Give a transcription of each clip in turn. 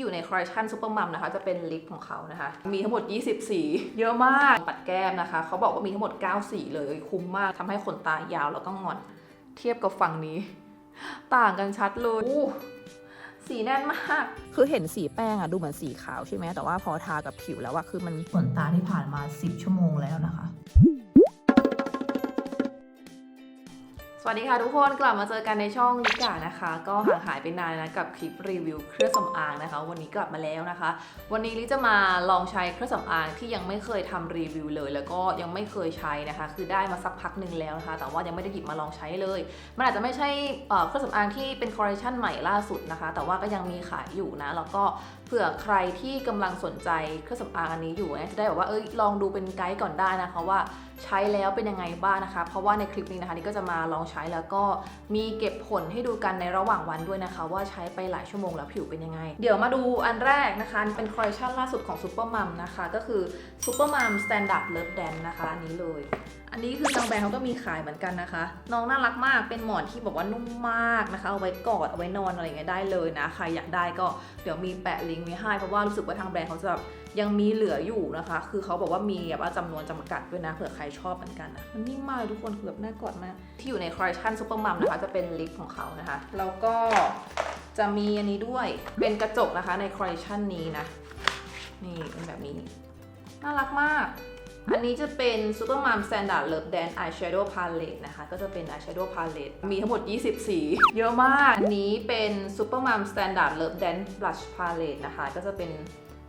ที่อยู่ในคอลเลคชันซูเปอร์มัมนะคะ จะเป็นลิปของเขานะคะ มีทั้งหมด 20 สี เยอะมากปัดแก้มนะคะ เขาบอกว่ามีทั้งหมด 9 สีเลยคุ้มมากทำให้ขนตายาวแล้วก็งอน เทียบกับฝั่งนี้ ต่างกันชัดเลยอู้สีแน่นมาก คือเห็นสีแป้งอะดูเหมือนสีขาวใช่ไหมแต่ว่าพอทากับผิวแล้วอะคือมันขนตาที่ผ่านมา 10 ชั่วโมงแล้วนะคะ สวัสดีค่ะทุกคนกลับมาเจอกันในช่องลิกานะคะ ก็ห่างหายไปนานนะกับคลิปรีวิวเครื่องสำอางนะคะ วันนี้กลับมาแล้วนะคะ วันนี้ลิจะมาลองใช้เครื่องสำอางที่ยังไม่เคยทำรีวิวเลย แล้วก็ยังไม่เคยใช้นะคะ คือได้มาสักพักหนึ่งแล้วนะคะ แต่ว่ายังไม่ได้หยิบมาลองใช้เลยมันอาจจะไม่ใช่เครื่องสำอางที่เป็นคอลเลคชันใหม่ล่าสุดนะคะ แต่ว่าก็ยังมีขายอยู่นะแล้วก็เผื่อใครที่กำลังสนใจเครื่องสำอางอันนี้อยู่นี่ยจะได้แบบว่าเอ้ยลองดูเป็นไกด์ก่อนได้นะคะว่าใช้แล้วเป็นยังไงบ้างนะคะ เพราะว่าในคลิปนี้นะคะนี่ก็จะมาลองใช้แล้วก็มีเก็บผลให้ดูกันในระหว่างวันด้วยนะคะ ว่าใช้ไปหลายชั่วโมงแล้วผิวเป็นยังไง เดี๋ยวมาดูอันแรกนะคะ เป็นคอลเลคชันล่าสุดของซูเปอร์มัมนะคะ ก็คือซูเปอร์มัมสแตนดาร์ดเลิฟแดนนะคะอันนี้เลย อันนี้คือทางแบรนด์เขาก็มีขายเหมือนกันนะคะ น้องน่ารักมากเป็นหมอนที่บอกว่านุ่มมากนะคะ เอาไว้กอดเอาไว้นอนอะไรเงี้ยได้เลยนะ ใครอยากได้ก็เดี๋ยวมีแปะลิงก์ไว้ให้เพราะว่ารู้สึกว่าทางแบรนด์เขาจะแบบยังมีเหลืออยู่นะคะ คือเขาบอกว่ามีแบบว่าจำนวนจำกัดด้วยนะเผื่อใครชอบเหมือนกันนะมันนิ่มมากทุกคนคือแบบน่ากอดมาก ที่อยู่ในคอลเลคชันซูเปอร์มัมนะคะ จะเป็นลิปของเขานะคะ แล้วก็จะมีอันนี้ด้วยเป็นกระจกนะคะในคอลเลคชันนี้นะนี่เป็นแบบนี้ น่ารักมาก อันนี้จะเป็น Supermom Standard Love Dance Eyeshadow Palette นะคะ ก็จะเป็น Eyeshadow Palette มีทั้งหมด 20 สี เยอะมาก อันนี้เป็น Supermom Standard Love Dance Blush Palette นะคะ ก็จะเป็น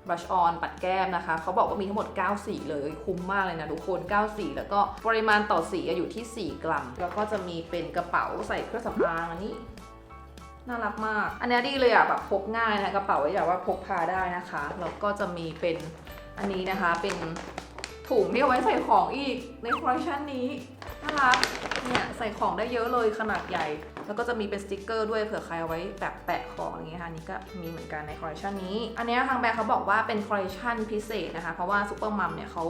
blush on ปัดแก้มนะคะ เขาบอกว่ามีทั้งหมด 9 สีเลย คุ้มมากเลยนะทุกคน 9 สี แล้วก็ปริมาณต่อสีอยู่ที่ 4 กรัม แล้วก็จะมีเป็นกระเป๋าใส่เครื่องสำอางอันนี้น่ารักมาก อันนี้ดีเลยอะแบบพกง่ายนะกระเป๋าไว้แบบว่าพกพาได้นะคะ แล้วก็จะมีเป็นอันนี้นะคะเป็น ถุงที่เอาไว้ใส่ของอีกในคอลเลคชันนี้น่ารักเนี่ยใส่ของได้เยอะเลยขนาดใหญ่ แล้วก็จะมีเป็นสติกเกอร์ด้วยเผื่อใครเอาไว้แบบแปะของอย่างเงี้ยค่ะนี่ก็มีเหมือนกันในคอลเลคชันนี้ อันนี้ทางแบรนด์เขาบอกว่าเป็นคอลเลคชันพิเศษนะคะ เพราะว่าซูเปอร์มัมเนี่ยเขา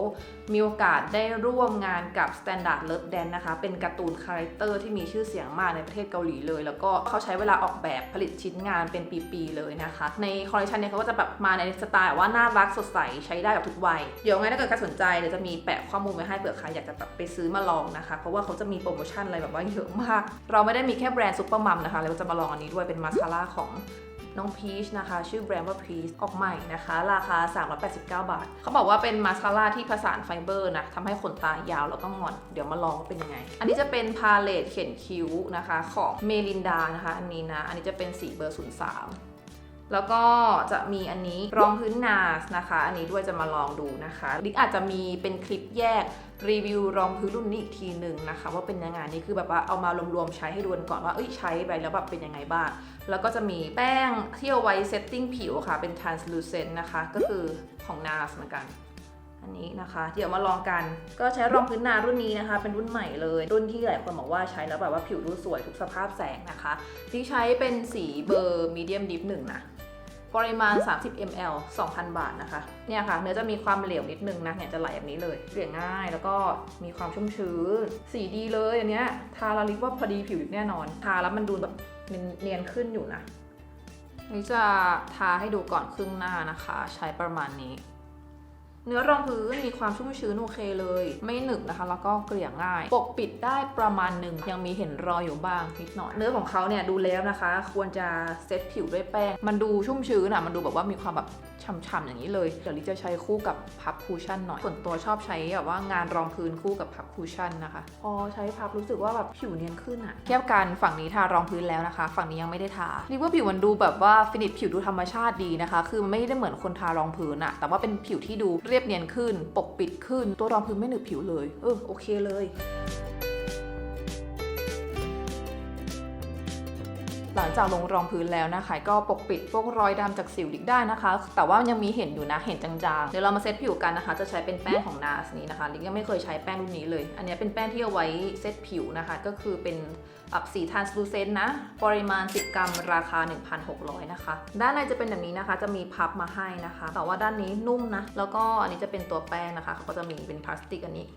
มีโอกาสได้ร่วมงานกับ Standard Love Dance นะคะ เป็นการ์ตูนคาแรคเตอร์ที่มีชื่อเสียงมากในประเทศเกาหลีเลย แล้วก็เขาใช้เวลาออกแบบผลิตชิ้นงานเป็นปีๆเลยนะคะ ในคอลเลคชันเนี่ยเขาก็จะแบบมาในสไตล์ว่าน่ารักสดใสใช้ได้กับทุกวัย เดี๋ยวไงถ้าเกิดใครสนใจเดี๋ยวจะมีแปะข้อมูลไว้ให้เผื่อใครอยากจะแบบไปซื้อมาลองนะคะ เพราะว่าเขาจะมีโปรโมชั่นอะไรแบบว่าเยอะมาก เราไม่ได้มีแค่แบรนด์ซุปเปอร์มัมนะคะ แล้วจะมาลองอันนี้ด้วยเป็นมาสคาร่าของน้องพีชนะคะ ชื่อแบรนด์ว่าพีชออกใหม่นะคะ ราคา 389 บาท เขาบอกว่าเป็นมาสคาร่าที่ผสานไฟเบอร์นะทำให้ขนตายาวแล้วก็งอน เดี๋ยวมาลองว่าเป็นยังไง อันนี้จะเป็นพาเลตเขียนคิ้วนะคะ ของเมลินดานะคะ อันนี้นะ อันนี้จะเป็นสีเบอร์ 03 แล้วก็จะมีอันนี้รองพื้นนาสนะคะ อันนี้ด้วยจะมาลองดูนะคะลิกอาจจะมีเป็นคลิปแยกรีวิวรองพื้นรุ่นนี้อีกทีหนึ่งนะคะ ว่าเป็นยังไงนี่คือแบบว่าเอามารวมๆใช้ให้ดูก่อนว่าเอ้ยใช้ไปแล้วแบบเป็นยังไงบ้าง แล้วก็จะมีแป้งที่เอาไว้เซตติ้งผิวค่ะเป็น translucent นะคะ ก็คือของ NARS เหมือนกันอันนี้นะคะ เดี๋ยวมาลองกัน ก็ใช้รองพื้นนารุ่นนี้นะคะ เป็นรุ่นใหม่เลย รุ่นที่หลายคนบอกว่าใช้แล้วแบบว่าผิวดูสวยทุกสภาพแสงนะคะ ที่ใช้เป็นสีเบอร์มีเดียมดิฟหนึ่งนะ ปริมาณ 30 ml 2,000 บาทนะคะ เนี่ยค่ะ เนื้อจะมีความเหลวนิดนึงนะ เนี่ยจะไหลแบบนี้เลยเรียงง่ายแล้วก็มีความชุ่มชื้น สีดีเลยอันเนี้ย ทาแล้วลิกว่าพอดีผิวลิกแน่นอน ทาแล้วมันดูแบบเนียนขึ้นอยู่นะนี่จะทาให้ดูก่อนครึ่งหน้านะคะ ใช้ประมาณนี้ เนื้อรองพื้นมีความชุ่มชื้นโอเคเลย ไม่หนึบนะคะ แล้วก็เกลี่ยง่าย ปกปิดได้ประมาณหนึ่งยังมีเห็นรอยอยู่บ้างนิดหน่อยเนื้อของเขาเนี่ยดูแล้วนะคะ ควรจะเซตผิวด้วยแป้ง มันดูชุ่มชื้นอะมันดูแบบว่ามีความแบบฉ่ำๆอย่างนี้เลย เดี๋ยวลิจะใช้คู่กับพับคูชั่นหน่อยส่วนตัวชอบใช้แบบว่างานรองพื้นคู่กับพับคูชั่นนะคะ พอใช้พับรู้สึกว่าแบบผิวเนียนขึ้นอะเทียบกันฝั่งนี้ทารองพื้นแล้วนะคะ ฝั่งนี้ยังไม่ได้ทาเรีว่าผิวมันดูแบบว่าฟินิชผิวดูธรรมชาติดีนะคะ คือไม่ได้เหมือนคนทารองพื้นอะแต่ว่าเป็นผิวที่ดูเรียบเนียนขึ้น ปกปิดขึ้น ตัวรองพื้นไม่หนึบผิวเลย เออ โอเคเลยหลังจากลงรองพื้นแล้วนะคะ ก็ปกปิดพวกรอยดำจากสิวดิกได้นะคะ แต่ว่ายังมีเห็นอยู่นะเห็นจางๆ เดี๋ยวเรามาเซตผิวกันนะคะ จะใช้เป็นแป้งของ NARS นี้นะคะลิงยังไม่เคยใช้แป้งรุ่นนี้เลย อันนี้เป็นแป้งที่เอาไว้เซตผิวนะคะ ก็คือเป็น อับสีทานสลูเซนนะ ปริมาณ 10 กรัม ราคา 1,600 นะคะ ด้านในจะเป็นแบบนี้นะคะ จะมีพับมาให้นะคะ แต่ว่าด้านนี้นุ่มนะ แล้วก็อันนี้จะเป็นตัวแป้งนะคะ เขาก็จะมีเป็นพลาสติกอันนี้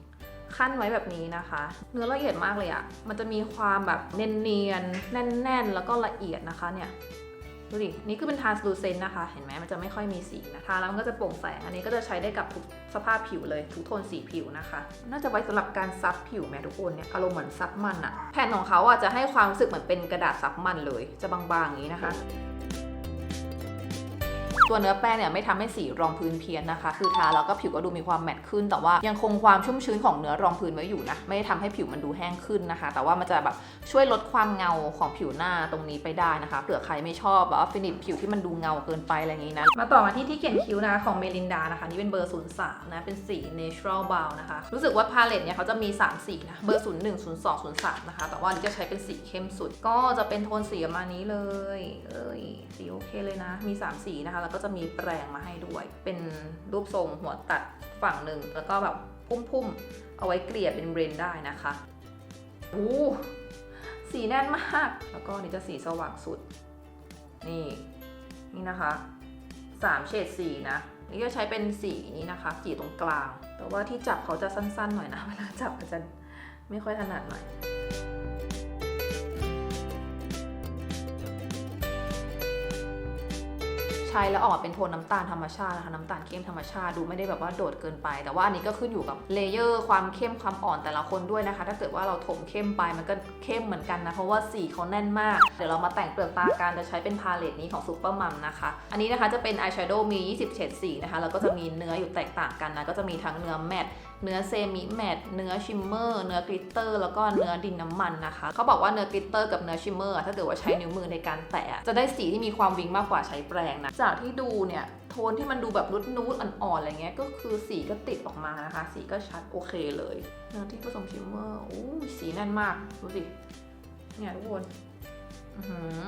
ขั้นไว้แบบนี้นะคะ เนื้อละเอียดมากเลยอะมันจะมีความแบบเนียนๆ แน่น ๆ แล้วก็ละเอียดนะคะเนี่ย ดูดิ นี่คือเป็น translucent นะคะ เห็นไหมมันจะไม่ค่อยมีสีนะทาแล้วมันก็จะโปร่งแสงอันนี้ก็จะใช้ได้กับทุกสภาพผิวเลย ทุกโทนสีผิวนะคะ น่าจะไว้สำหรับการซับผิวแม่ทุกคนเนี่ย อารมณ์เหมือนซับมันอะแผ่นของเขาอะจะให้ความรู้สึกเหมือนเป็นกระดาษซับมันเลย จะบางๆอย่างนี้นะคะ ตัวเนื้อแป้งเนี่ยไม่ทำให้สีรองพื้นเพี้ยนนะคะ คือทาแล้วก็ผิวก็ดูมีความแมตต์ขึ้น แต่ว่ายังคงความชุ่มชื้นของเนื้อรองพื้นไว้อยู่นะ ไม่ได้ทำให้ผิวมันดูแห้งขึ้นนะคะ แต่ว่ามันจะแบบช่วยลดความเงาของผิวหน้าตรงนี้ไปได้นะคะ เผื่อใครไม่ชอบแบบว่าฟินิชผิวที่มันดูเงาเกินไปอะไรอย่างนี้นะ มาต่อมาที่ที่เขียนคิ้วนะคะของเมลินดานะคะ นี่เป็นเบอร์ 03 นะ เป็นสี natural brown นะคะ รู้สึกว่าพาเลตเนี่ยเขาจะมี 3 สีนะ เบอร์ 01 02 03 นะคะ แต่ว่านนี้จะใช้เป็นสีเข้มสุด ก็จะเป็นโทนสีประมาณนี้เลย เอ้ย สีโอเคเลยนะ มี 3 สีนะคะแล้วก็จะมีแปรงมาให้ด้วย เป็นรูปทรงหัวตัดฝั่งหนึ่ง แล้วก็แบบพุ่มๆ เอาไว้เกลี่ยเป็นเบรนได้นะคะโอ้สีแน่นมาก แล้วก็อันนี่จะสีสว่างสุด นี่ นี่นะคะสามเฉดสีนะ นี่ก็ใช้เป็นสีนี้นะคะ สีตรงกลาง แต่ว่าที่จับเขาจะสั้นๆหน่อยนะ เวลาจับมันจะไม่ค่อยถนัดหน่อย ช้แล้วออกมาเป็นโทนน้ำตาลธรรมชาตินะคะน้ำตาลเข้มธรรมชาติดูไม่ได้แบบว่าโดดเกินไป แต่ว่าอันนี้ก็ขึ้นอยู่กับเลเยอร์ความเข้มความอ่อนแต่ละคนด้วยนะคะ ถ้าเกิดว่าเราถมเข้มไปมันก็เข้มเหมือนกันนะเพราะว่าสีเขาแน่นมาก เดี๋ยวเรามาแต่งเปลือกตากันจะใช้เป็นพาเลตนี้ของซูเปอร์มัมนะคะ อันนี้นะคะจะเป็นอายแชโดว์มี 20 เฉดสีนะคะแล้วก็จะมีเนื้ออยู่แตกต่างกันนะก็จะมีทั้งเนื้อแมต เนื้อเซมิแมตเนื้อชิมเมอร์ เนื้อกลิตเตอร์ แล้วก็เนื้อดินน้ำมันนะคะ เขาบอกว่าเนื้อกลิตเตอร์กับเนื้อชิมเมอร์ถ้าเกิดว่าใช้นิ้วมือในการแตะ จะได้สีที่มีความวิงมากกว่าใช้แปรงนะ จากที่ดูเนี่ยโทนที่มันดูแบบนูดๆอ่อนๆอะไรเงี้ย ก็คือสีก็ติดออกมานะคะ สีก็ชัดโอเคเลย เนื้อที่ผสมชิมเมอร์โอ้สีแน่นมากดูสิ เนี่ยทุกคนหือ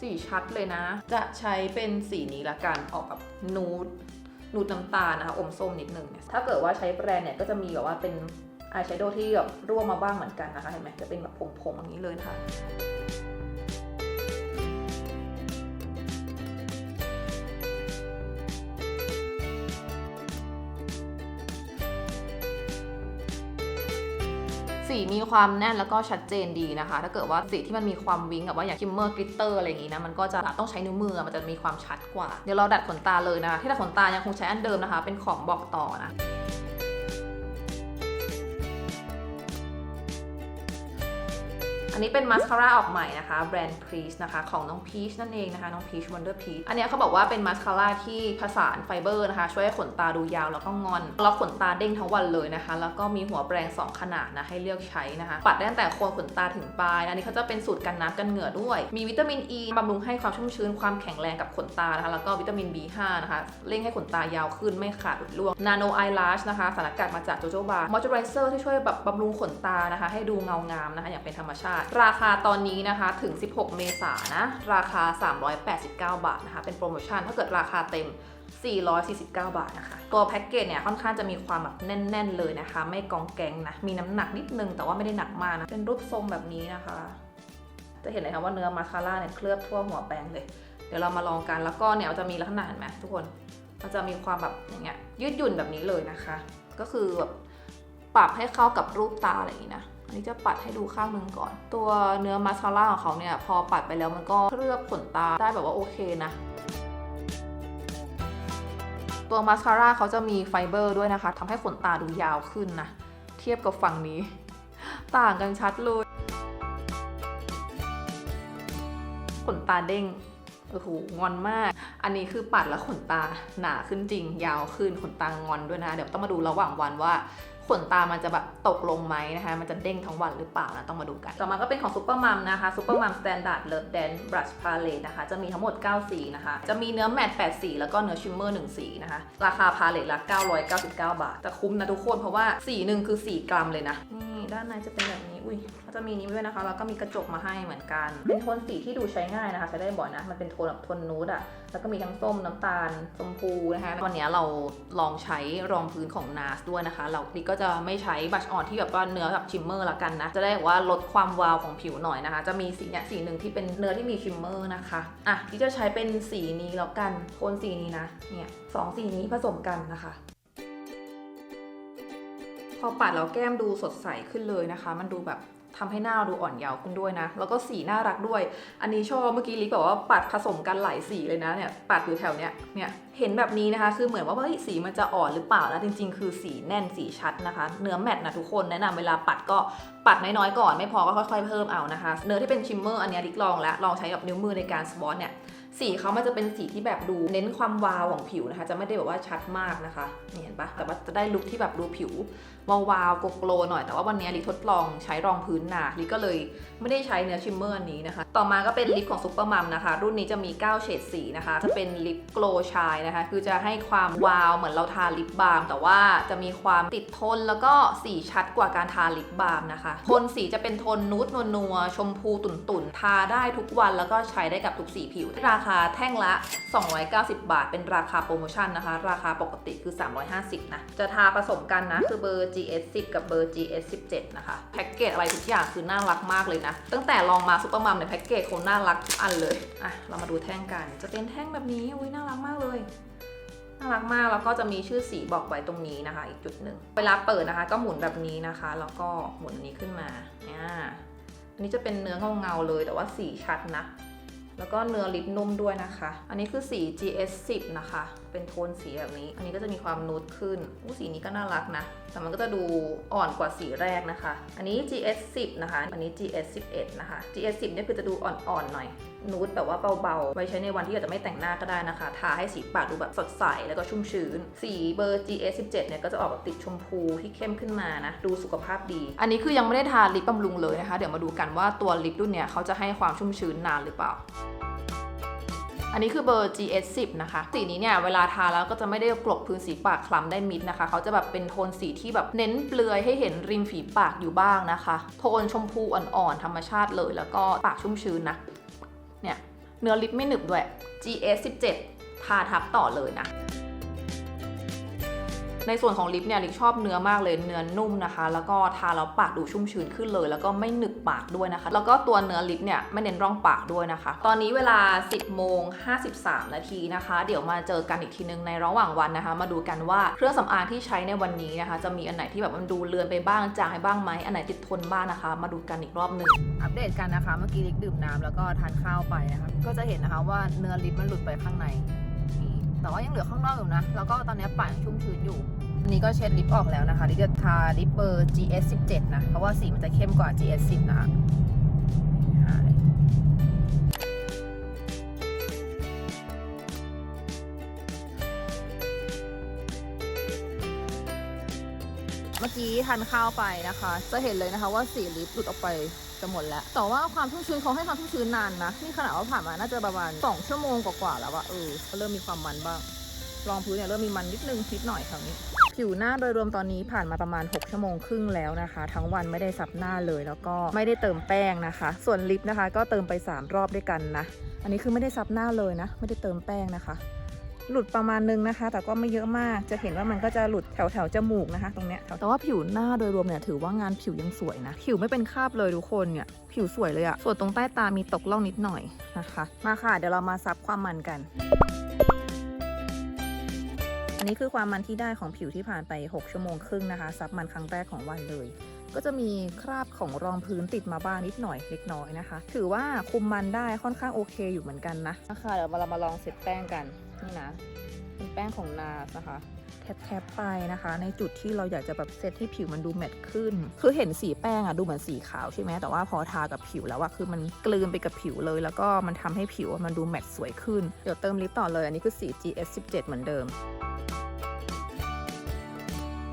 สีชัดเลยนะ จะใช้เป็นสีนี้ละกันออกกับนูด นูดน้ำตาลนะคะ อมส้มนิดนึงเนี่ยถ้าเกิดว่าใช้แบรนด์เนี่ยก็จะมีแบบว่าเป็นอายแชโดว์ที่แบบร่วงมาบ้างเหมือนกันนะคะ เห็นไหมจะเป็นแบบผงๆอย่างนี้เลยค่ะ ความแน่นแล้วก็ชัดเจนดีนะคะ ถ้าเกิดว่าสีที่มันมีความวิงกับว่าอย่างคิมเมอร์กลิตเตอร์อะไรอย่างงี้นะ มันก็จะต้องใช้นิ้วมือมันจะมีความชัดกว่า เดี๋ยวเราดัดขนตาเลยนะคะที่ดัดขนตายังคงใช้อันเดิมนะคะ เป็นของบอกต่อนะ อันนี้เป็นมาสคาร่าออกใหม่นะคะแบรนด์ Peach นะคะของน้อง Peach นั่นเองนะคะน้อง Peach Wonder Peach อันเนี้ยเขาบอกว่าเป็นมาสคาร่าที่ผสานไฟเบอร์นะคะ ช่วยให้ขนตาดูยาวแล้วก็งอนแล้วขนตาเด้งทั้งวันเลยนะคะ แล้วก็มีหัวแปรง 2 ขนาดนะให้เลือกใช้นะคะ ปัดได้ตั้งแต่โคนขนตาถึงปลาย อันนี้เขาจะเป็นสูตรกันน้ำกันเหงื่อด้วย มีวิตามิน E บำรุงให้ความชุ่มชื้นความแข็งแรงกับขนตานะคะ แล้วก็วิตามิน B5 นะคะเร่งให้ขนตายาวขึ้นไม่ขาดหลุดร่วง Nano Eyelash นะคะสารกัดมาจากโจโจบาร์มอยเจอไรเซอร์ที่ช่วยแบบบำรุงขนตานะคะ ให้ดูเงางามนะคะอย่างเป็นธรรมชาติราคาตอนนี้นะคะถึง 16 เมษายนนะราคา 389 บาทนะคะ เป็นโปรโมชั่นถ้าเกิดราคาเต็ม 449 บาทนะคะ ตัวแพ็กเกจเนี่ยค่อนข้างจะมีความแบบแน่น ๆ เลยนะคะ ไม่กองแกงนะ มีน้ำหนักนิดนึง แต่ว่าไม่ได้หนักมากนะ เป็นรูปทรงแบบนี้นะคะ จะเห็นเลยค่ะว่าเนื้อมาคาร่าเนี่ยเคลือบทั่วหัวแปรงเลย เดี๋ยวเรามาลองกันแล้วก็เนี่ยมันจะมีลักษณะเห็นไหมทุกคน มันจะมีความแบบอย่างเงี้ยยืดหยุ่นแบบนี้เลยนะคะ ก็คือแบบปรับให้เข้ากับรูปตาอะไรอย่างนี้นะ อันนี้จะปัดให้ดูข้างหนึงก่อน ตัวเนื้อมาสคาร่าของเขาเนี่ยพอปัดไปแล้วมันก็เคลือบขนตาได้แบบว่าโอเคนะ ตัวมาสคาร่าเขาจะมีไฟเบอร์ด้วยนะคะทำให้ขนตาดูยาวขึ้นนะ เทียบกับฝั่งนี้ ต่างกันชัดเลยขนตาเด้งโอ้โหงอนมาก อันนี้คือปัดแล้วขนตาหนาขึ้นจริง ยาวขึ้นขนตางอนด้วยนะ เดี๋ยวต้องมาดูระหว่างวันว่าขนตามันจะแบบตกลงไหมนะคะ มันจะเด้งทั้งวันหรือเปล่านะ ต้องมาดูกัน ต่อมาก็เป็นของซูเปอร์มัมนะคะซูเปอร์มัมสแตนดาร์ดเลิฟแดนบรัชพาเลตนะคะ จะมีทั้งหมด 9 สีนะคะ จะมีเนื้อแมตต์8สี แล้วก็เนื้อชิมเมอร์1สีนะคะ ราคาพาเลตละ 999 บาทแต่คุ้มนะทุกคน เพราะว่าสีหนึ่งคือ 4 กรัมเลยนะ นี่ด้านในจะเป็นแบบนี้ อุ้ยก็จะมีนี้ด้วยนะคะ แล้วก็มีกระจกมาให้เหมือนกัน เป็นโทนสีที่ดูใช้ง่ายนะคะ ใช้ได้บ่อยนะ มันเป็นโทนแบบโทนนูดอะแล้วก็มีทั้งส้มน้ำตาลชมพูนะคะ วันนี้เราลองใช้รองพื้นของ NARS ด้วยนะคะ เราดีก็จะไม่ใช้บัชออนที่แบบว่าเนื้อแบบชิมเมอร์ละกันนะ จะได้ว่าลดความวาวของผิวหน่อยนะคะ จะมีสีเนี่ยสีหนึ่งที่เป็นเนื้อที่มีชิมเมอร์นะคะอะที่จะใช้เป็นสีนี้แล้วกันโทนสีนี้นะเนี่ยสองสีนี้ผสมกันนะคะพอปัดแล้วแก้มดูสดใสขึ้นเลยนะคะ มันดูแบบ ทำให้หน้าดูอ่อนเยาว์ขึ้นด้วยนะ แล้วก็สีน่ารักด้วย อันนี้ชอบเมื่อกี้ลิกบอกว่าปัดผสมกันหลายสีเลยนะเนี่ยปัดอยู่แถวเนี้ยเนี่ยเห็นแบบนี้นะคะ คือเหมือนว่าเฮ้ยสีมันจะอ่อนหรือเปล่านะจริง ๆ คือสีแน่นสีชัดนะคะ เนื้อแมตต์นะทุกคนแนะนำเวลาปัดก็ปัดน้อยๆก่อนไม่พอก็ค่อยๆเพิ่มเอานะคะ เนื้อที่เป็นชิมเมอร์อันนี้ลิกลองแล้วลองใช้กับนิ้วมือในการสวอตเนี่ยสีเขามันจะเป็นสีที่แบบดูเน้นความวาวของผิวนะคะ จะไม่ได้แบบว่าชัดมากนะคะเห็นปะแต่ว่าจะได้ลุคที่แบบดูผิววาวาวๆโกลๆหน่อยแต่ว่าวันนี้ลิทดลองใช้รองพื้นหนาลิก็เลยไม่ได้ใช้เนื้อชิมเมอร์นี้นะคะ ต่อมาก็เป็นลิปของซุปเปอร์มัมนะคะ รุ่นนี้จะมี 9 เฉดสีนะคะ จะเป็นลิปโกลชายนะคะ คือจะให้ความวาวเหมือนเราทาลิปบาล์มแต่ว่าจะมีความติดทนแล้วก็สีชัดกว่าการทาลิปบาล์มนะคะโทนสีจะเป็นโทนนูดนัวๆชมพูตุ่นๆ ทาได้ทุกวันแล้วก็ใช้ได้กับทุกสีผิว ราคาแท่งละ 290 บาท เป็นราคาโปรโมชั่นนะคะ ราคาปกติคือ 350นะจะทาผสมกันนะคือเบอร์์ GS 10กับเบอร์ GS 17นะคะ แพ็กเกจอะไรทุกอย่างคือน่ารักมากเลยนะ ตั้งแต่ลองมาซุปเปอร์มัมในแพ็กเกจเขาน่ารักทุกอันเลย อะ เรามาดูแท่งกัน จะเป็นแท่งแบบนี้ อุ้ยน่ารักมากเลยน่ารักมาก แล้วก็จะมีชื่อสีบอกไว้ตรงนี้นะคะ อีกจุดหนึ่ง เวลาเปิดนะคะ ก็หมุนแบบนี้นะคะ แล้วก็หมุนอันนี้ขึ้นมาเนี่ยอันนี้จะเป็นเนื้อเงาๆเลย แต่ว่าสีชัดนะ แล้วก็เนื้อลิปนุ่มด้วยนะคะ อันนี้คือสี GS 10นะคะ เป็นโทนสีแบบนี้ อันนี้ก็จะมีความนูดขึ้นอู้สีนี้ก็น่ารักนะ แต่มันก็จะดูอ่อนกว่าสีแรกนะคะ อันนี้ GS 10นะคะ อันนี้ GS 11นะคะ GS 10เนี่ยคือจะดูอ่อนๆหน่อย นูดแบบว่าเบาๆ ไว้ใช้ในวันที่อาจจะไม่แต่งหน้าก็ได้นะคะ ทาให้สีปากดูแบบสดใสแล้วก็ชุ่มชื้น สีเบอร์ GS 17เนี่ยก็จะออกแบบติดชมพูที่เข้มขึ้นมานะ ดูสุขภาพดี อันนี้คือยังไม่ได้ทาลิปบำรุงเลยนะคะ เดี๋ยวมาดูกันว่าตัวลิปรุ่นเนี่ยเขาจะให้ความชุ่มชื้นนานหรือเปล่า อันนี้คือเบอร์ GS 10นะคะ สีนี้เนี่ยเวลาทาแล้วก็จะไม่ได้กลบพื้นสีปากคล้ำได้มิดนะคะ เขาจะแบบเป็นโทนสีที่แบบเน้นเปลือยให้เห็นริมฝีปากอยู่บ้างนะคะ โทนชมพูอ่อนๆธรรมชาติเลย แล้วก็ปากชุ่มชื้นนะ เนี่ยเนื้อลิปไม่หนึบด้วย GS 17ทาทับต่อเลยนะ ในส่วนของลิปเนี่ยลิปชอบเนื้อมากเลยเนื้อนุ่มนะคะ แล้วก็ทาแล้วปากดูชุ่มชื้นขึ้นเลย แล้วก็ไม่หนึบปากด้วยนะคะ แล้วก็ตัวเนื้อลิปเนี่ยไม่เน้นร่องปากด้วยนะคะ ตอนนี้เวลา 10โมง53 นาทีนะคะ เดี๋ยวมาเจอกันอีกทีนึงในระหว่างวันนะคะ มาดูกันว่าเครื่องสำอางที่ใช้ในวันนี้นะคะ จะมีอันไหนที่แบบมันดูเลือนไปบ้างจางไปบ้างไหมอันไหนติดทนบ้างนะคะ มาดูกันอีกรอบหนึ่งอัปเดตกันนะคะเมื่อกี้ลิปดื่มน้ำแล้วก็ทานข้าวไปนะคะก็จะเห็นนะคะว่าเนื้อลิปมันหลุดไปข้างในนี่ แต่ว่ายังเหลือข้างนอกอยู่นะ แล้วก็ตอนนี้ปากยังชุ่มชื้นอยู่อันนี้ก็เช็ดลิปออกแล้วนะคะลิปจะทาลิปเบอร์ GS 17นะ เพราะว่าสีมันจะเข้มกว่า GS 10นะคะเมื่อกี้ทานข้าวไปนะคะ จะเห็นเลยนะคะว่าสีลิปหลุดออกไป จะหมดแล้ว แต่ว่าความชุ่มชื้นเขาให้ความชุ่มชื้นนานนะ นี่ขนาดว่าผ่านมาน่าจะประมาณ 2 ชั่วโมงกว่าๆแล้วอะเออเริ่มมีความมันบ้าง รองพื้นเนี่ยเริ่มมีมันนิดนึงนิดหน่อยคราวนี้ผิวหน้าโดยรวมตอนนี้ผ่านมาประมาณ 6 ชั่วโมงครึ่งแล้วนะคะ ทั้งวันไม่ได้ซับหน้าเลยแล้วก็ไม่ได้เติมแป้งนะคะ ส่วนลิปนะคะ ก็เติมไป 3 รอบด้วยกันนะ อันนี้คือไม่ได้ซับหน้าเลยนะ ไม่ได้เติมแป้งนะคะ หลุดประมาณนึงนะคะ แต่ก็ไม่เยอะมาก จะเห็นว่ามันก็จะหลุดแถวแถวจมูกนะคะ ตรงเนี้ย แต่ว่าผิวหน้าโดยรวมเนี่ยถือว่างานผิวยังสวยนะ ผิวไม่เป็นคราบเลยทุกคนเนี่ย ผิวสวยเลยอะส่วนตรงใต้ตามีตกล่องนิดหน่อยนะคะ มาค่ะ เดี๋ยวเรามาซับความมันกัน อันนี้คือความมันที่ได้ของผิวที่ผ่านไป 6 ชั่วโมงครึ่งนะคะ ซับมันครั้งแรกของวันเลยก็จะมีคราบของรองพื้นติดมาบ้างนิดหน่อยเล็กน้อยนะคะ ถือว่าคุมมันได้ค่อนข้างโอเคอยู่เหมือนกันนะนะคะเดี๋ยวเรามาลองเซตแป้งกัน นี่นะ เป็นแป้งของนาสนะคะ แทบๆไปนะคะ ในจุดที่เราอยากจะแบบเซตให้ผิวมันดูแมตต์ขึ้น คือเห็นสีแป้งอะดูเหมือนสีขาวใช่ไหมแต่ว่าพอทากับผิวแล้วอะคือมันกลืนไปกับผิวเลย แล้วก็มันทำให้ผิวมันดูแมตต์สวยขึ้น เดี๋ยวเติมลิปต่อเลย อันนี้คือสี GS 17 เหมือนเดิม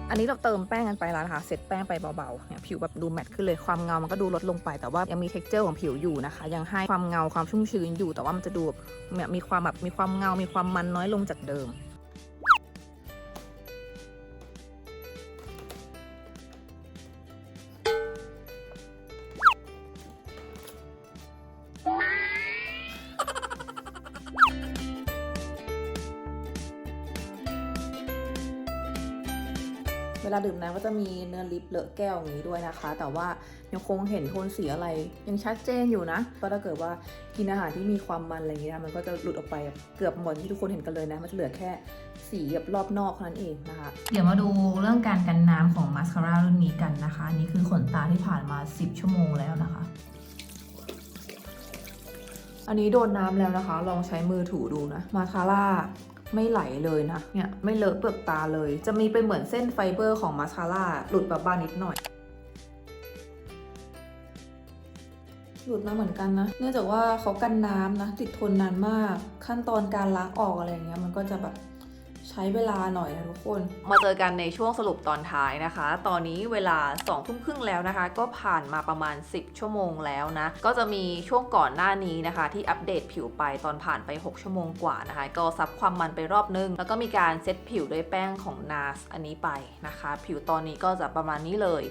อันนี้เราเติมแป้งกันไปแล้วนะคะเสร็จแป้งไปเบาๆเนี่ยผิวแบบดูแมตต์ขึ้นเลยความเงามันก็ดูลดลงไปแต่ว่ายังมี t e x t อร์ของผิวอยู่นะคะ ยังให้ความเงาความชุ่มชื้นอยู่ แต่ว่ามันจะดูแบบมีความแบบมีความเงา มีความมันน้อยลงจากเดิม ก็จะมีเนื้อลิปเลอะแก้วอย่างนี้ด้วยนะคะ แต่ว่ายังคงเห็นโทนสีอะไรยังชัดเจนอยู่นะก็ถ้าเกิดว่ากินอาหารที่มีความมันอะไรอย่างเงี้ยมันก็จะหลุดออกไปเกือบหมดที่ทุกคนเห็นกันเลยนะ มันจะเหลือแค่สีแบบรอบนอกเท่านั้นเองนะคะ เดี๋ยวมาดูเรื่องการกันน้ำของมาสคาร่ารุ่นนี้กันนะคะอันนี้คือขนตาที่ผ่านมา 10 ชั่วโมงแล้วนะคะอันนี้โดนน้ำแล้วนะคะ ลองใช้มือถูดูนะ มาคาร่า ไม่ไหลเลยนะ เนี่ยไม่เลอะเปลือกตาเลย จะมีเป็นเหมือนเส้นไฟเบอร์ของมาสคาร่าหลุดแบบบ้านนิดหน่อย หลุดมาเหมือนกันนะ เนื่องจากว่าเขากันน้ำนะ ติดทนนานมาก ขั้นตอนการล้างออกอะไรอย่างเงี้ยมันก็จะแบบ ช้เวลาหน่อยนะทุกคน มาเจอกันในช่วงสรุปตอนท้ายนะคะ ตอนนี้เวลา2ทุ่มครึ่งแล้วนะคะ ก็ผ่านมาประมาณ 10 ชั่วโมงแล้วนะ ก็จะมีช่วงก่อนหน้านี้นะคะ ที่อัปเดตผิวไปตอนผ่านไป 6 ชั่วโมงกว่านะคะ ก็ซับความมันไปรอบนึง แล้วก็มีการเซตผิวด้วยแป้งของ NARS อันนี้ไปนะคะ ผิวตอนนี้ก็จะประมาณนี้เลย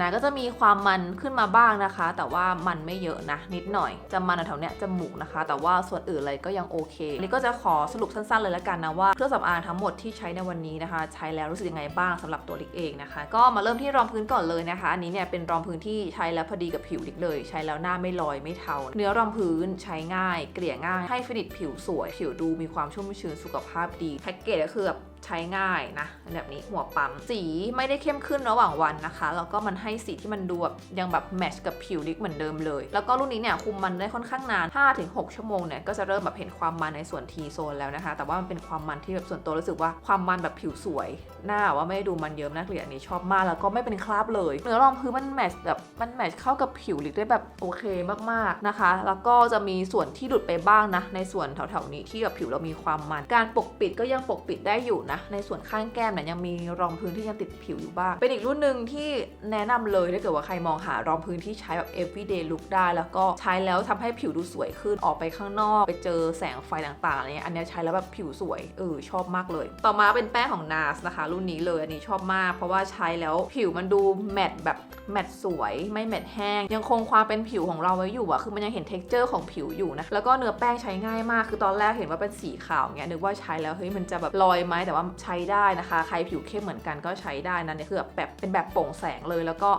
นะก็จะมีความมันขึ้นมาบ้างนะคะ แต่ว่ามันไม่เยอะนะ นิดหน่อย จะมันแถวเนี้ยจมูกนะคะ แต่ว่าส่วนอื่นอะไรก็ยังโอเคอันนี้ก็จะขอสรุปสั้นๆเลยละกันนะว่าเครื่องสำอางทั้งหมดที่ใช้ในวันนี้นะคะ ใช้แล้วรู้สึกยังไงบ้างสำหรับตัวลิกเองนะคะ ก็มาเริ่มที่รองพื้นก่อนเลยนะคะ อันนี้เนี่ยเป็นรองพื้นที่ใช้แล้วพอดีกับผิวลิกเลย ใช้แล้วหน้าไม่ลอยไม่เทา เนื้อรองพื้นใช้ง่าย เกลี่ยง่าย ให้ฟินิชผิวสวย ผิวดูมีความชุ่มชื้นสุขภาพดี แพ็กเกจก็คือแบบ ใช้ง่ายนะแบบนี้หัวปั๊มสีไม่ได้เข้มขึ้นระหว่างวันนะคะ แล้วก็มันให้สีที่มันดูแบบยังแบบแมทช์กับผิวลิกเหมือนเดิมเลย แล้วก็รุ่นนี้เนี่ยคุมมันได้ค่อนข้างนาน 5-6 ชั่วโมงเนี่ยก็จะเริ่มแบบเห็นความมันในส่วนทีโซนแล้วนะคะ แต่ว่ามันเป็นความมันที่แบบส่วนตัวรู้สึกว่าความมันแบบผิวสวย หน้าว่าไม่ได้ดูมันเยิ้มน่าเกลียดอันนี้ชอบมากแล้วก็ไม่เป็นคราบเลยเนื้อรองพื้นมันแมทช์แบบมันแมทช์เข้ากับผิวลิกได้แบบโอเคมากๆนะคะ แล้วก็จะมีส่วนที่หลุดไปบ้างนะในส่วนแถวๆนี้ที่กับผิวเรามีความมัน การปกปิดก็ยังปกปิดได้อยู่นะในส่วนข้างแก้มเนี่ยยังมีรองพื้นที่ยังติดผิวอยู่บ้าง เป็นอีกรุ่นหนึ่งที่แนะนำเลยถ้าเกิดว่าใครมองหารองพื้นที่ใช้แบบ everyday look ได้ แล้วก็ใช้แล้วทำให้ผิวดูสวยขึ้นออกไปข้างนอก ไปเจอแสงไฟต่างๆอะไรเงี้ยอันนี้ใช้แล้วแบบผิวสวยเออชอบมากเลย ต่อมาเป็นแป้งของ NARS นะคะ รุ่นนี้เลยอันนี้ชอบมาก เพราะว่าใช้แล้วผิวมันดูแมตแบบแมตสวยไม่แมตแห้ง ยังคงความเป็นผิวของเราไว้อยู่อะคือมันยังเห็น t e x t อร์ของผิวอยู่นะแล้วก็เนื้อแป้งใช้ง่ายมากคือตอนแรกเห็นว่าเป็นสีขาวเงี้ยนึกว่าใช้แล้วเฮ้ยมันจะแบบลอยไหมแต่ว่าใช้ได้นะคะ ใครผิวเข้มเหมือนกันก็ใช้ได้นะเนี่ยคือแบบเป็นแบบโปร่งแสงเลยแล้วก็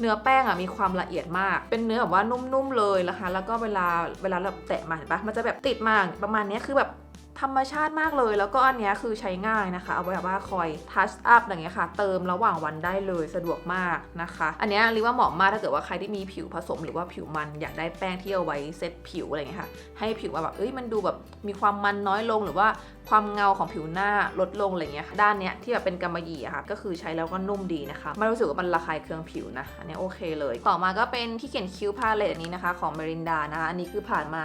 เนื้อแป้งอะมีความละเอียดมาก เป็นเนื้อแบบว่านุ่มๆเลยนะคะ แล้วก็เวลาเวลาเราแตะมาเห็นปะมันจะแบบติดมาประมาณนี้คือแบบ ธรรมชาติมากเลย แล้วก็อันนี้คือใช้ง่ายนะคะเอาไว้แบบว่าคอยทัชอัพอย่างเงี้ยค่ะ เติมระหว่างวันได้เลยสะดวกมากนะคะ อันนี้รีว่าเหมาะมากถ้าเกิดว่าใครที่มีผิวผสมหรือว่าผิวมันอยากได้แป้งที่เอาไว้เซตผิวอะไรเงี้ยค่ะให้ผิวแบบเอ้ยมันดูแบบมีความมันน้อยลงหรือว่าความเงาของผิวหน้าลดลงอะไรเงี้ยค่ะด้านเนี้ยที่แบบเป็นกำมะหยี่อะค่ะก็คือใช้แล้วก็นุ่มดีนะคะไม่รู้สึกว่ามันระคายเคืองผิวนะอันนี้โอเคเลย ต่อมาก็เป็นที่เขียนคิ้วพาเลตอันนี้นะคะ ของเมรินดานะคะอันนี้คือผ่านมา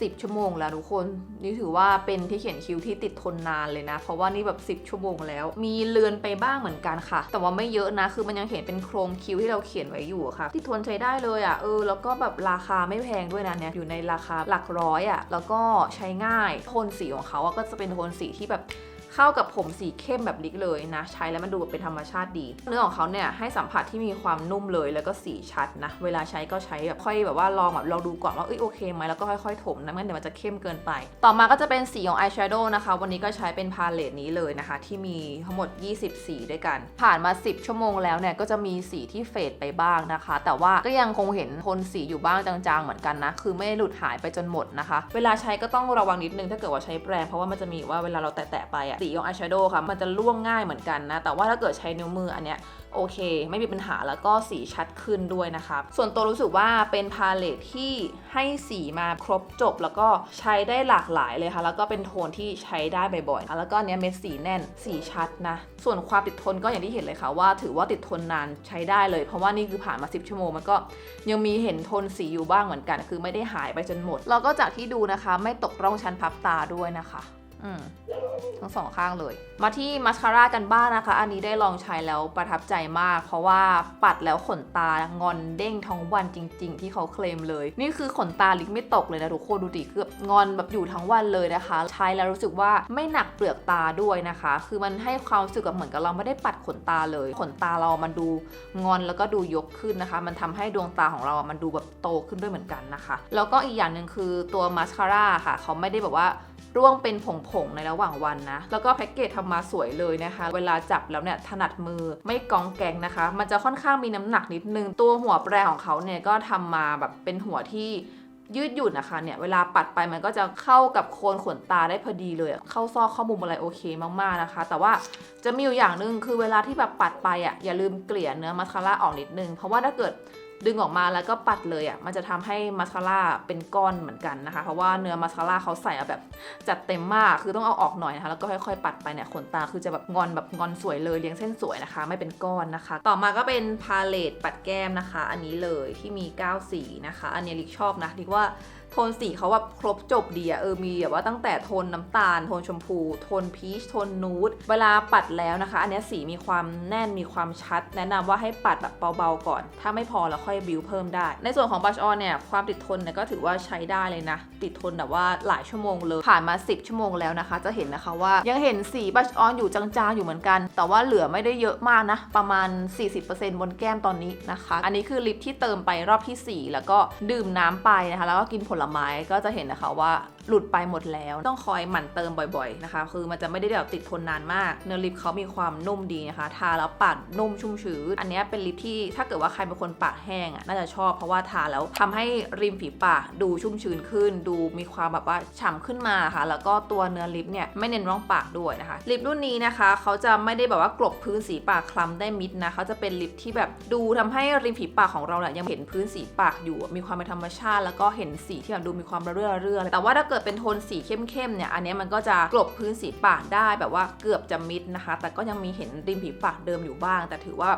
10 ชั่วโมงแล้วทุกคน นี่ถือว่าเป็นที่เขียนคิ้วที่ติดทนนานเลยนะ เพราะว่านี่แบบ 10 ชั่วโมงแล้ว มีเลือนไปบ้างเหมือนกันค่ะ แต่ว่าไม่เยอะนะ คือมันยังเห็นเป็นโครงคิ้วที่เราเขียนไว้อยู่ค่ะ ที่ทนใช้ได้เลยอะ เออ แล้วก็แบบราคาไม่แพงด้วยนะเนี่ย อยู่ในราคาหลักร้อยอะ แล้วก็ใช้ง่าย โทนสีของเขาอะก็จะเป็นโทนสีที่แบบ เข้ากับผมสีเข้มแบบลิกเลยนะ ใช้แล้วมันดูแบบเป็นธรรมชาติดี เนื้อของเขาเนี่ยให้สัมผัสที่มีความนุ่มเลยแล้วก็สีชัดนะ เวลาใช้ก็ใช้แบบค่อยแบบว่าลองแบบลองดูก่อนว่าเอ้ยโอเคไหมแล้วก็ค่อยๆถมนะไม่งั้นเดี๋ยวมันจะเข้มเกินไป ต่อมาก็จะเป็นสีของอายแชโดว์นะคะวันนี้ก็ใช้เป็นพาเลตนี้เลยนะคะ ที่มีทั้งหมด 20 สีด้วยกัน ผ่านมา 10 ชั่วโมงแล้วเนี่ยก็จะมีสีที่เฟดไปบ้างนะคะ แต่ว่าก็ยังคงเห็นทนสีอยู่บ้างจางๆเหมือนกันนะ คือไม่หลุดหายไปจนหมดนะคะ เวลาใช้ก็ต้องระวังนิดนึงถ้าเกิดว่าใช้แปรงเพราะว่ามันจะมีว่าเวลาเราแตะๆไปอะสีของอายแชโดว์ค่ะ มันจะล่วงง่ายเหมือนกันนะ แต่ว่าถ้าเกิดใช้นิ้วมืออันเนี้ยโอเค ไม่มีปัญหาแล้วก็สีชัดขึ้นด้วยนะคะส่วนตัวรู้สึกว่าเป็นพาเลทที่ให้สีมาครบจบ แล้วก็ใช้ได้หลากหลายเลยค่ะ แล้วก็เป็นโทนที่ใช้ได้บ่อยๆแล้วก็เนี้ยเม็ดสีแน่นสีชัดนะ ส่วนความติดทนก็อย่างที่เห็นเลยค่ะว่า ถือว่าติดทนนานใช้ได้เลย เพราะว่านี่คือผ่านมา 10 ชั่วโมงมันก็ยังมีเห็นโทนสีอยู่บ้างเหมือนกัน คือไม่ได้หายไปจนหมดแล้วก็จากที่ดูนะคะ ไม่ตกร่องชั้นพับตาด้วยนะคะ อืมทั้งสองข้างเลย มาที่มาสคาร่ากันบ้างนะคะ อันนี้ได้ลองใช้แล้วประทับใจมาก เพราะว่าปัดแล้วขนตางอนเด้งทั้งวันจริง ๆ ที่เขาเคลมเลย นี่คือขนตาลิกไม่ตกเลยนะทุกคนดูดิคือบงอนแบบอยู่ทั้งวันเลยนะคะ ใช้แล้วรู้สึกว่าไม่หนักเปลือกตาด้วยนะคะ คือมันให้ความรู้สึกแบบเหมือนกับเราไม่ได้ปัดขนตาเลย ขนตาเรามันดูงอนแล้วก็ดูยกขึ้นนะคะ มันทำให้ดวงตาของเรามันดูแบบโตขึ้นด้วยเหมือนกันนะคะ แล้วก็อีกอย่างหนึ่งคือตัวมาสคาร่าค่ะ เขาไม่ได้แบบว่า ร่วงเป็นผงๆในระหว่างวันนะ แล้วก็แพ็กเกจทำมาสวยเลยนะคะ เวลาจับแล้วเนี่ยถนัดมือไม่กองแกงนะคะ มันจะค่อนข้างมีน้ำหนักนิดนึง ตัวหัวแปรของเขาเนี่ยก็ทำมาแบบเป็นหัวที่ยืดหยุ่นนะคะเนี่ยเวลาปัดไปมันก็จะเข้ากับโคนขนตาได้พอดีเลย เข้าซอกเข้ามุมอะไรโอเคมากๆนะคะ แต่ว่าจะมีอยู่อย่างหนึ่งคือเวลาที่แบบปัดไปอะอย่าลืมเกลี่ยเนื้อมาสคาร่าออกนิดนึง เพราะว่าถ้าเกิด ดึงออกมาแล้วก็ปัดเลยอะ มันจะทำให้มาสคาร่าเป็นก้อนเหมือนกันนะคะ เพราะว่าเนื้อมาสคาร่าเขาใส่เอาแบบจัดเต็มมาก คือต้องเอาออกหน่อยนะคะ แล้วก็ค่อยๆ ปัดไปเนี่ย ขนตาคือจะแบบงอนแบบงอนสวยเลยเลี้ยงเส้นสวยนะคะ ไม่เป็นก้อนนะคะ ต่อมาก็เป็นพาเลตปัดแก้มนะคะ อันนี้เลยที่มี 9 สีนะคะ อันนี้ลิกชอบนะลิกว่า โทนสีเขาแบบครบจบดีอะเออมีแบบว่าตั้งแต่โทนน้ำตาล โทนชมพู โทนพีช โทนนูด เวลาปัดแล้วนะคะ อันนี้สีมีความแน่นมีความชัด แนะนำว่าให้ปัดแบบเบาๆก่อน ถ้าไม่พอแล้วค่อยบิวเพิ่มได้ ในส่วนของบัชออนเนี่ยความติดทนเนี่ยก็ถือว่าใช้ได้เลยนะ ติดทนแบบว่าหลายชั่วโมงเลย ผ่านมา 10 ชั่วโมงแล้วนะคะ จะเห็นนะคะว่ายังเห็นสีบัชออนอยู่จางๆอยู่เหมือนกัน แต่ว่าเหลือไม่ได้เยอะมากนะ ประมาณ 40%บนแก้มตอนนี้นะคะ อันนี้คือลิปที่เติมไปรอบทีสี่4 แล้วก็ดื่มน้ำไปนะคะ แล้วก็กินผลไม้ก็จะเห็นนะคะว่าหลุดไปหมดแล้ว ต้องคอยหมั่นเติมบ่อยๆนะคะ คือมันจะไม่ได้แบบติดทนนานมากเนื้อลิปเขามีความนุ่มดีนะคะทาแล้วปากนุ่มชุ่มชื้นอันนี้เป็นลิปที่ถ้าเกิดว่าใครเป็นคนปากแห้งอะน่าจะชอบเพราะว่าทาแล้วทำให้ริมฝีปากดูชุ่มชื้นขึ้น ดูมีความแบบว่าฉ่ำขึ้นมาค่ะ แล้วก็ตัวเนื้อลิปเนี่ยไม่เน้นร่องปากด้วยนะคะลิปรุ่นนี้นะคะเขาจะไม่ได้แบบว่ากลบพื้นสีปากคล้ำได้มิดนะเขาจะเป็นลิปที่แบบดูทำให้ริมฝีปากของเราเนี่ยยังเห็นพื้นสีปากอยู่ มีความเป็นธรรมชาติ แล้วก็เห็นสีที่แบบดูมีความระเรื่อเรื่อแต่ว่าถ้าเกิดเป็นโทนสีเข้มๆเนี่ยอันนี้มันก็จะกลบพื้นสีปากได้แบบว่าเกือบจะมิดนะคะ แต่ก็ยังมีเห็นริมฝีปากเดิมอยู่บ้าง แต่ถือว่า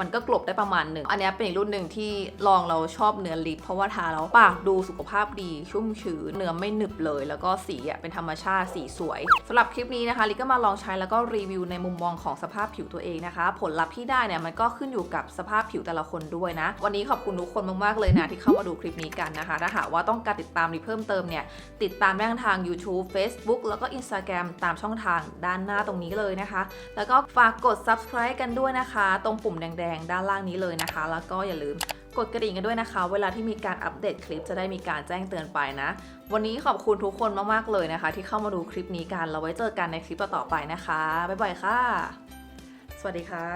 มันก็กลบได้ประมาณหนึ่งอันนี้เป็นอีกรุ่นหนึ่งที่ลองเราชอบเนื้อลิปเพราะว่าทาแล้วปากดูสุขภาพดีชุ่มชื้นเนื้อไม่หนึบเลย แล้วก็สีอะเป็นธรรมชาติสีสวยสำหรับคลิปนี้นะคะลิก็มาลองใช้แล้วก็รีวิวในมุมมองของสภาพผิวตัวเองนะคะ ผลลัพธ์ที่ได้เนี่ยมันก็ขึ้นอยู่กับสภาพผิวแต่ละคนด้วยนะ วันนี้ขอบคุณทุกคนมากๆเลยนะที่เข้ามาดูคลิปนี้กันนะคะ ถ้าหากว่าต้องการติดตามลิเพิ่มเติมเนี่ยติดตามได้ทาง YouTube Facebook แล้วก็ Instagram ตามช่องทางด้านหน้าตรงนี้เลยนะคะ แล้วก็ฝากกด subscribe กันด้วยนะคะ ตรงปุ่มแดงๆ ด้านล่างนี้เลยนะคะ แล้วก็อย่าลืมกดกระดิ่งกันด้วยนะคะ เวลาที่มีการอัปเดตคลิปจะได้มีการแจ้งเตือนไปนะ วันนี้ขอบคุณทุกคนมากๆเลยนะคะ ที่เข้ามาดูคลิปนี้กันเราไว้เจอกันในคลิปต่อๆไปนะคะบ๊ายบายค่ะ สวัสดีค่ะ